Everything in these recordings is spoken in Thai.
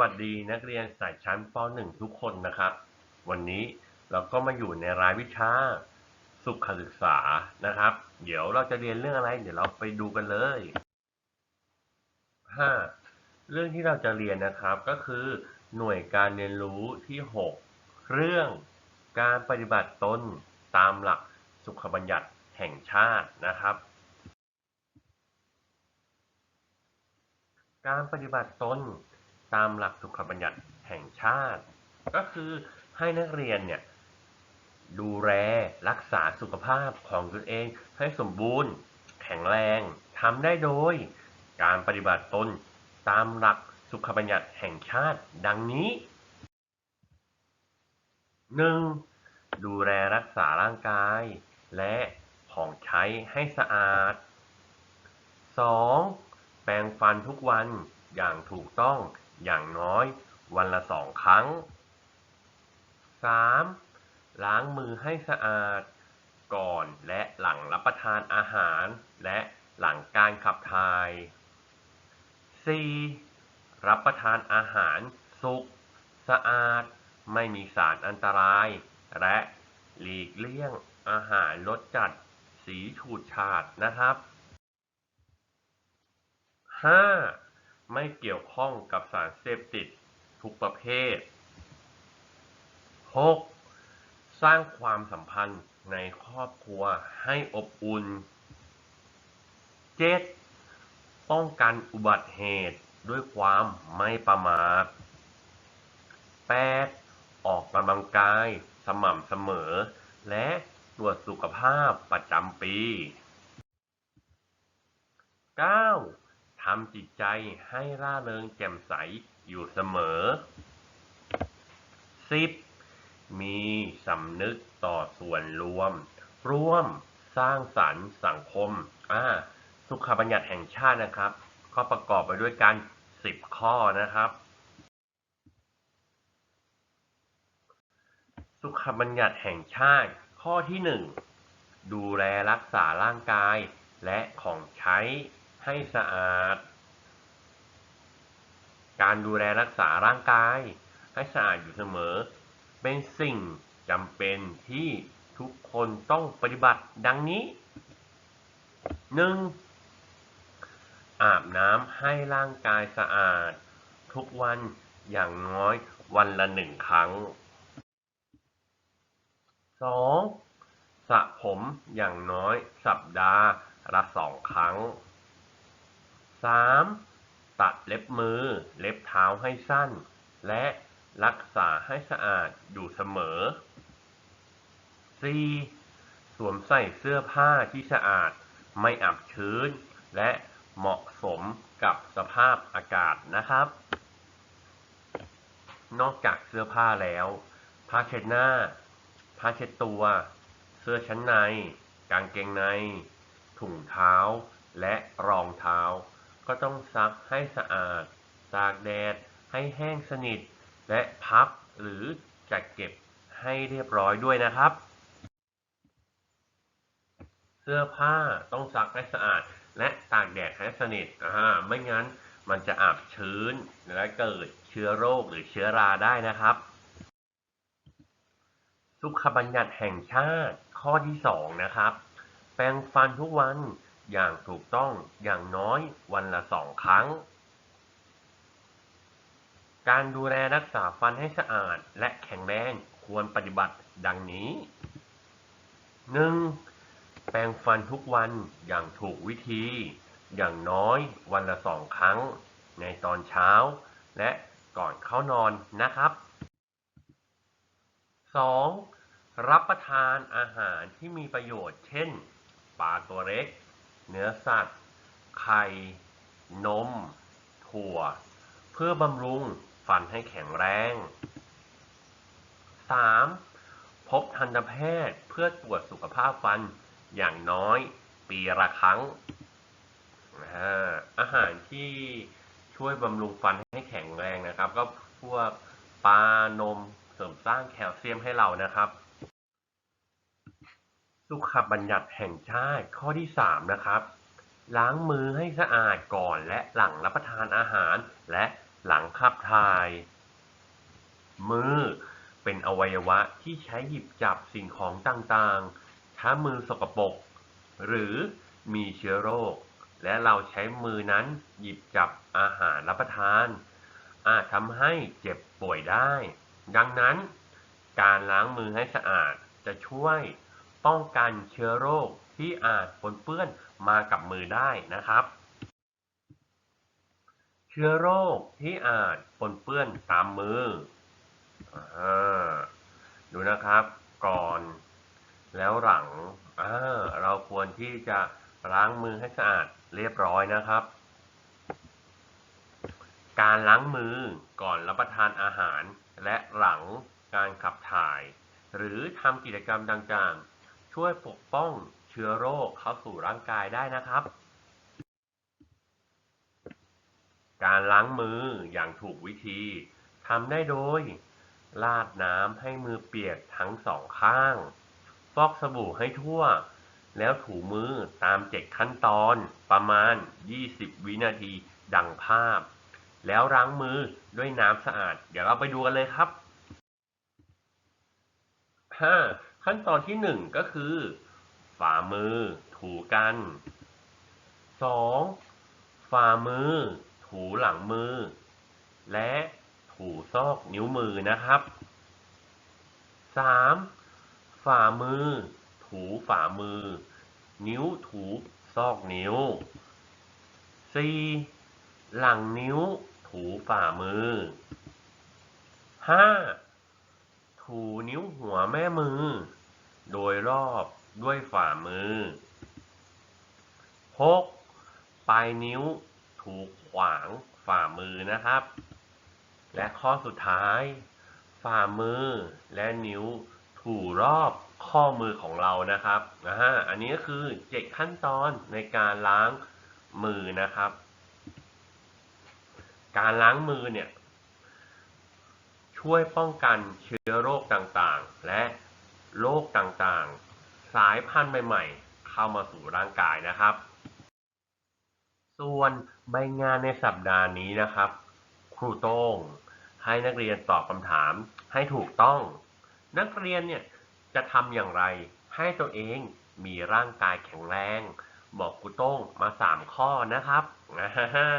วัสดีนักเรียนสายชั้นป .1 ทุกคนนะครับ วันนี้เราก็มาอยู่ในรายวิชาสุขศึกษานะครับ เดี๋ยวเราจะเรียนเรื่องอะไร เดี๋ยวเราไปดูกันเลย 5. เรื่องที่เราจะเรียนนะครับก็คือหน่วยการเรียนรู้ที่ 6 เรื่องการปฏิบัติตนตามหลักสุขบัญญัติแห่งชาตินะครับ การปฏิบัติตน ตามหลักสุขบัญญัติแห่งชาติ ก็คือให้นักเรียนเนี่ยดูแลรักษาสุขภาพของตนเองให้สมบูรณ์ แข็งแรงทำได้โดย การปฏิบัติตนตามหลักสุขบัญญัติแห่งชาติดังนี้ 1. ดูแลรักษาร่างกาย และของใช้ให้สะอาด 2. แปรงฟันทุกวันอย่างถูกต้อง อย่างน้อยวันละสองครั้ง 3. ล้างมือให้สะอาด ก่อนและหลังรับประทานอาหาร และหลังการขับถ่าย 4. รับประทานอาหารสุก สะอาด ไม่มีสารอันตราย และหลีกเลี่ยงอาหารรสจัด สีฉูดฉาดนะครับ 5. ไม่เกี่ยวข้องกับสารเสพติดทุกประเภท 6. สร้างความสัมพันธ์ในครอบครัวให้อบอุ่น 7. ป้องกันอุบัติเหตุด้วยความไม่ประมาท 8. ออกกำลังกายสม่ำเสมอ และตรวจสุขภาพประจำปี 9. ทำจิตใจให้ร่าเริงแจ่มใสอยู่เสมอ 10. มีสำนึกต่อส่วนรวม ร่วมสร้างสรรค์สังคมอ่าสุขบัญญัติแห่งชาตินะครับ ก็ประกอบไปด้วยกัน10 ข้อนะครับ สุขบัญญัติแห่งชาติ ข้อที่ 1 ดูแลรักษาร่างกายและของใช้ ให้สะอาด การดูแลรักษาร่างกาย ให้สะอาดอยู่เสมอ เป็นสิ่งจำเป็นที่ทุกคนต้องปฏิบัติดังนี้ 1. อาบน้ำให้ร่างกายสะอาด ทุกวันอย่างน้อยวันละหนึ่งครั้ง 2. สระผมอย่างน้อยสัปดาห์ละสองครั้ง 3. ตัดเล็บมือ เล็บเท้าให้สั้น และรักษาให้สะอาดอยู่เสมอ 4. สวมใส่เสื้อผ้าที่สะอาด ไม่อับชื้น และเหมาะสมกับสภาพอากาศนะครับ นอกจากเสื้อผ้าแล้วผ้าเช็ดหน้าผ้าเช็ดตัว เสื้อชั้นใน กางเกงใน ถุงเท้า และรองเท้า ก็ต้องซักให้สะอาด ตากแดด ให้แห้งสนิท และพับหรือจัดเก็บให้เรียบร้อยด้วยนะครับ เสื้อผ้าต้องซักให้สะอาด และตากแดดให้สนิทอ่าไม่งั้นมันจะอับชื้นและเกิดเชื้อโรคหรือเชื้อราได้นะครับ สุขบัญญัติแห่งชาติข้อที่สองนะครับ แปรงฟันทุกวัน อย่างถูกต้องอย่างน้อยวันละสองครั้ง การดูแลรักษาฟันให้สะอาดและแข็งแรงควรปฏิบัติดังนี้ 1. แปรงฟันทุกวันอย่างถูกวิธี อย่างน้อยวันละสองครั้ง ในตอนเช้า และก่อนเข้านอนนะครับ 2. รับประทานอาหารที่มีประโยชน์ เช่น ปลาตัวเล็ก เนื้อสัตว์ ไข่ นม ถั่ว เพื่อบำรุงฟันให้แข็งแรง 3. พบทันตแพทย์เพื่อตรวจสุขภาพฟันอย่างน้อยปีละครั้งอ่าอาหารที่ช่วยบำรุงฟันให้แข็งแรงนะครับ ก็พวกปลานมเสริมสร้างแคลเซียมให้เรานะครับ สุขบัญญัติแห่งชาติข้อที่ 3 นะครับ ล้างมือให้สะอาดก่อนและหลังรับประทานอาหาร และหลังขับถ่าย มือเป็นอวัยวะที่ใช้หยิบจับสิ่งของต่างๆ ถ้ามือสกปรกหรือมีเชื้อโรค และเราใช้มือนั้นหยิบจับอาหารรับประทาน อาจทำให้เจ็บป่วยได้ ดังนั้น การล้างมือให้สะอาดจะช่วย ป้องกันเชื้อโรคที่อาจปนเปื้อนมากับมือได้นะครับ เชื้อโรคที่อาจปนเปื้อนตามมืออดูนะครับก่อนแล้วหลังเราควรที่จะล้างมือให้สะอาดเรียบร้อยนะครับ การล้างมือก่อนรับประทานอาหารและหลังการขับถ่าย หรือทำกิจกรรมต่างๆ ช่วยปกป้องเชื้อโรคเข้าสู่ร่างกายได้นะครับ การล้างมืออย่างถูกวิธีทำได้โดย ลาดน้ำให้มือเปียกทั้งสองข้าง ฟอกสบู่ให้ทั่ว แล้วถูมือตามเจ็ดขั้นตอนประมาณ 20 วินาทีดังภาพ แล้วล้างมือด้วยน้ำสะอาด เดี๋ยวเราไปดูกันเลยครับ 5. ขั้นตอนที่ 1 ก็คือ ฝ่ามือ ถูกัน 2. ฝ่ามือ ถูหลังมือ และถูซอกนิ้วมือนะครับ 3. ฝ่ามือ ถูฝ่ามือ นิ้วถูซอกนิ้ว 4. หลังนิ้วถูฝ่ามือ 5. ถูนิ้วหัวแม่มือ โดยรอบด้วยฝ่ามือ 6. ปลายนิ้วถูกขวางฝ่ามือนะครับ และข้อสุดท้าย ฝ่ามือและนิ้วถูรอบข้อมือของเรานะครับอ่าอันนี้ก็คือเจ็ดขั้นตอนในการล้างมือนะครับ การล้างมือเนี่ย ช่วยป้องกันเชื้อโรคต่างๆ และโรคต่างๆ สายพันธุ์ใหม่ๆ เข้ามาสู่ร่างกายนะครับ ส่วนใบงานในสัปดาห์นี้นะครับ ครูโต้งให้นักเรียนตอบคำถามให้ถูกต้อง นักเรียนเนี่ยจะทำอย่างไรให้ตัวเองมีร่างกายแข็งแรง บอกครูโต้งมาสามข้อนะครับ อ่าฮ่า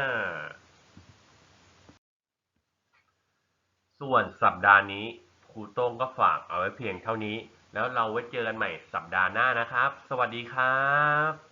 ส่วนสัปดาห์นี้ครูโต้งก็ฝากเอาไว้เพียงเท่านี้ แล้วเราไว้เจอกันใหม่สัปดาห์หน้านะครับ สวัสดีครับ